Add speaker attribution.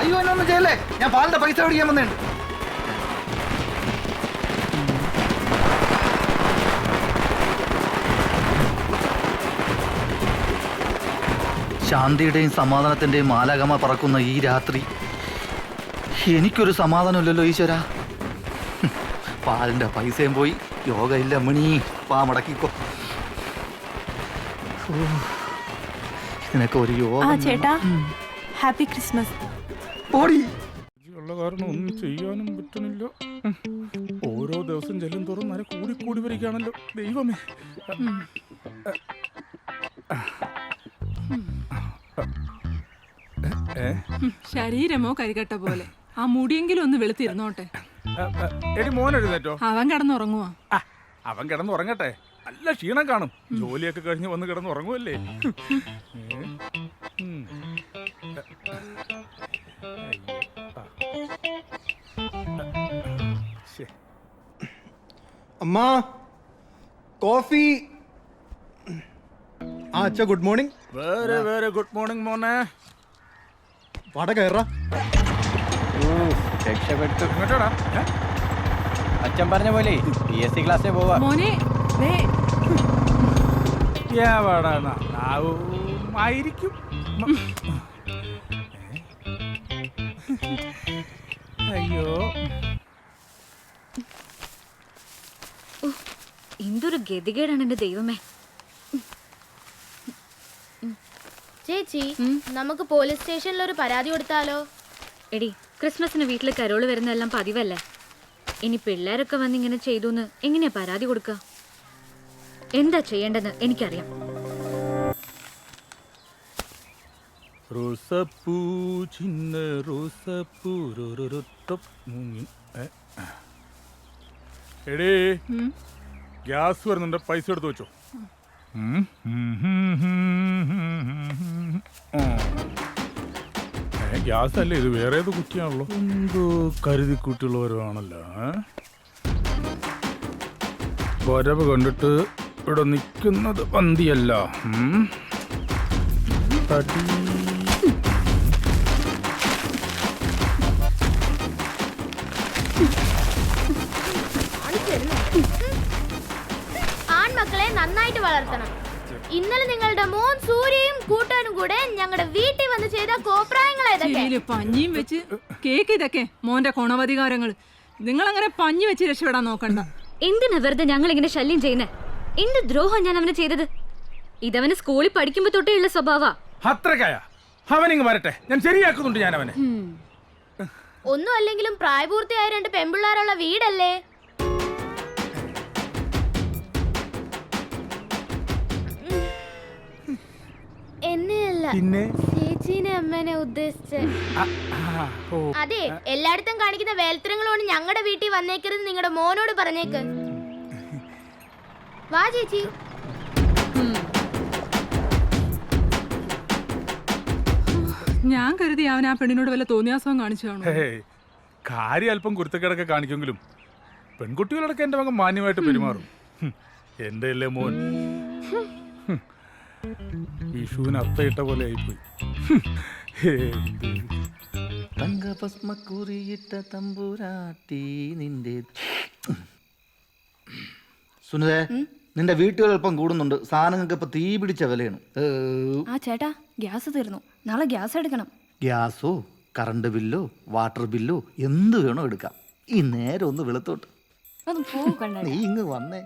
Speaker 1: അയ്യോ എന്നൊന്നും ചെയ്യല്ലേ? ഞാൻ പാലിന്റെ പൈസ പിടിക്കാൻ വന്നേണ്ട് ശാന്തിയുടെയും സമാധാനത്തിന്റെയും മാലാകമ പറക്കുന്ന ഈ രാത്രി എനിക്കൊരു സമാധാനമില്ലല്ലോ ഈശ്വര. പാലിന്റെ പൈസയും പോയി യോഗ ഇല്ല മണി പാ മടക്കിക്കോ. ഇതിനൊക്കെ ഒരു യോഗ
Speaker 2: ആ ചേട്ടാ. Happy Christmas.
Speaker 1: ഓടി
Speaker 3: ഉള്ള കാരണം ഒന്നും ചെയ്യാനും പറ്റുന്നില്ല. ഓരോ ദിവസം ചെല്ലും തോറും നല്ല കൂടി കൂടി വരികയാണല്ലോ. ദൈവമേ?
Speaker 4: ശരീരമോ കരികട്ട പോലെ. ആ മുടിയെങ്കിലും ഒന്ന് വെളുത്തിരുന്നോട്ടെ.
Speaker 3: എടി മോൻ എഴുന്നേറ്റോ?
Speaker 4: അവൻ കിടന്നുറങ്ങുവാ.
Speaker 3: അവൻ കിടന്നുറങ്ങട്ടെ. നല്ല ക്ഷീണം കാണും. ജോലിയൊക്കെ കഴിഞ്ഞ് വന്ന് കിടന്ന്
Speaker 5: അമ്മാ കോഫി. ആ അച്ഛ ഗുഡ് മോർണിംഗ്.
Speaker 3: വേറെ വേറെ ഗുഡ് മോർണിംഗ് മോനെ.
Speaker 5: വട കയറാ.
Speaker 6: രക്ഷപ്പെട്ടു.
Speaker 3: ഇങ്ങോട്ടാടാ?
Speaker 6: അച്ഛൻ പറഞ്ഞ പോലെ പി എസ് സി ക്ലാസ്സിൽ പോവാ.
Speaker 4: മോനെ
Speaker 3: ആയിരിക്കും. അയ്യോ.
Speaker 7: എന്തൊരു ഗതികേടാണ് എന്റെ ദൈവമേ.
Speaker 8: ചേച്ചി നമുക്ക് പോലീസ് സ്റ്റേഷനിൽ ഒരു പരാതി കൊടുത്താലോ?
Speaker 7: എടി ക്രിസ്മസിന് വീട്ടിൽ കരോൾ വരുന്നതെല്ലാം പതിവല്ലേ? ഇനി പിള്ളേരൊക്കെ വന്ന് ഇങ്ങനെ ചെയ്തു എന്ന് എങ്ങനെയാ പരാതി കൊടുക്കുക എന്താ ചെയ്യേണ്ടെന്ന് എനിക്കറിയാം.
Speaker 3: റോസപ്പൂ ചിന്ന റോസപ്പൂ മുങ്ങി. എടീ ഗ്യാസ് വരുന്നുണ്ട് പൈസ എടുത്ത് വെച്ചോ ഗ്യാസ് അല്ലേ ഇത് വേറെ ഏത് കുട്ടിയാണല്ലോ എന്തോ കരുതി കുട്ടിയുള്ളവരാണല്ലോ? വരവ് കണ്ടിട്ട് ഇവിടെ നിൽക്കുന്നത് പന്തിയല്ല. തടി
Speaker 8: നന്നായിട്ട് വളർത്തണം. ഇന്നലെ നിങ്ങളുടെ മോൻ സൂര്യയും കൂട്ടാനും കൂടെ ഞങ്ങളുടെ വീട്ടിൽ വന്ന് ചെയ്ത
Speaker 4: കോപ്രായങ്ങൾ പഞ്ഞിയും വെച്ച് കേക്ക് ഇതൊക്കെ മോന്റെ കൊണവധികാരങ്ങൾ നിങ്ങൾ അങ്ങനെ പഞ്ഞി വെച്ച് രക്ഷപ്പെടാൻ നോക്കണ്ട.
Speaker 7: എന്തിനാ വെറുതെ ഞങ്ങൾ ഇങ്ങനെ ശല്യം ചെയ്യുന്നേ? എന്ത് ദ്രോഹം ഞാൻ അവന് ചെയ്തത്? ഇതവന് സ്കൂളിൽ പഠിക്കുമ്പോ തൊട്ടേ ഉള്ള സ്വഭാവ.
Speaker 3: അത്രക്കായ. അവനിങ് വരട്ടെ. ഞാൻ ശരിയാക്കുന്നുണ്ട് ഞാൻ അവനെ
Speaker 8: ഒന്നും അല്ലെങ്കിലും പ്രായപൂർത്തിയായ രണ്ട് പെൺപിള്ളേരുള്ള വീടല്ലേ?
Speaker 3: പിന്നെ?
Speaker 8: ചേച്ചീനെ അമ്മേനെ ഉദ്ദേശിച്ച്. അതെ എല്ലായിടത്തും കാണിക്കുന്ന വേലത്തരങ്ങളോട് ഞങ്ങളുടെ വീട്ടിൽ വന്നേക്കരുത് നിങ്ങളുടെ മോനോട് പറഞ്ഞേക്ക്. വാ ചേച്ചി.
Speaker 4: ഞാൻ കരുതി അവൻ ആ പെണ്ണിനോട് വല്ല തോന്നിയാസവും
Speaker 3: കാണിച്ചാണ് കാര്യം അല്പം കുരുത്തക്കേടൊക്കെ കാണിക്കുമെങ്കിലും പെൺകുട്ടികളടക്കം എന്റെ മകൻ മാന്യമായിട്ട് പെരുമാറും. എന്റെ എന്റെ അല്ലേ മോൻ വിഷുവിന് അത്തയിട്ട പോലെ ആയിപ്പോയി.
Speaker 1: തങ്കഭസ്മക്കുറിയിട്ട തമ്പുരാട്ടി നിന്റെ സുനിതേ നിന്റെ വീട്ടുകൾ അല്പം കൂടുന്നുണ്ട്. സാധനങ്ങൾക്ക് ഇപ്പൊ തീ പിടിച്ച വിലയാണ്.
Speaker 2: ആ ചേട്ടാ ഗ്യാസ് തീർന്നു. നാളെ ഗ്യാസ് എടുക്കണം.
Speaker 1: ഗ്യാസോ കറണ്ട് ബില്ലോ വാട്ടർ ബില്ലോ എന്ത് വേണോ എടുക്കാം. ഈ നേരം ഒന്ന് വെളുത്തോട്ട്. നീ ഇങ്ങ് വന്നേ.